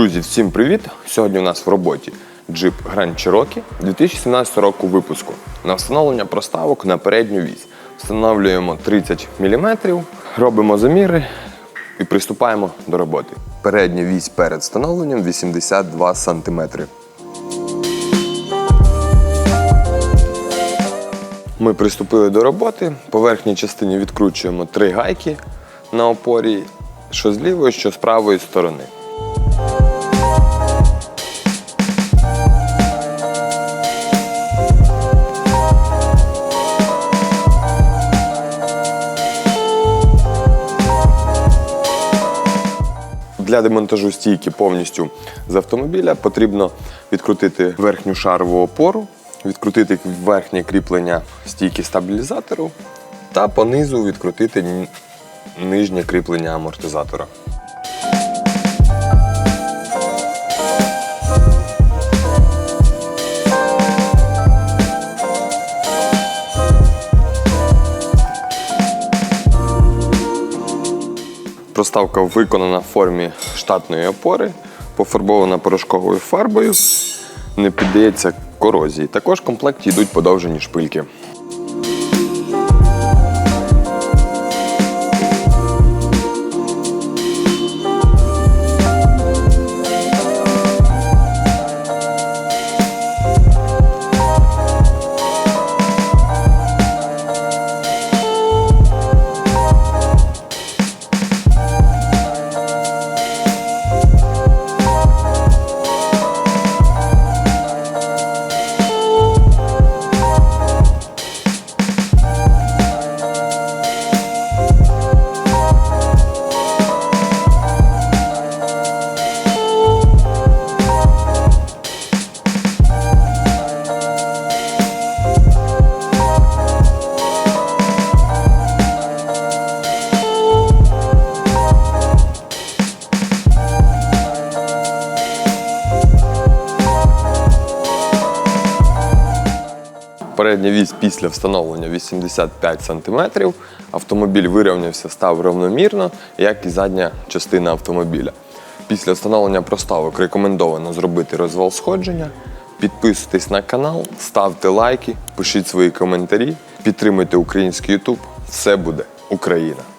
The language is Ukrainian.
Друзі, всім привіт! Сьогодні у нас в роботі Jeep Grand Cherokee 2017 року випуску. На встановлення проставок на передню вісь. Встановлюємо 30 мм, робимо заміри і приступаємо до роботи. Передня вісь перед встановленням 82 см. Ми приступили до роботи. По верхній частині відкручуємо три гайки на опорі, що з лівої, що з правої сторони. Для демонтажу стійки повністю з автомобіля потрібно відкрутити верхню шарову опору, відкрутити верхнє кріплення стійки стабілізатору та понизу відкрутити нижнє кріплення амортизатора. Проставка виконана в формі штатної опори, пофарбована порошковою фарбою, не піддається корозії. Також в комплекті йдуть подовжені шпильки. Передня вісь після встановлення 85 см. Автомобіль вирівнявся, став рівномірно, як і задня частина автомобіля. Після встановлення проставок рекомендовано зробити розвал сходження. Підписуйтесь на канал, ставте лайки, пишіть свої коментарі, підтримуйте український YouTube. Все буде Україна!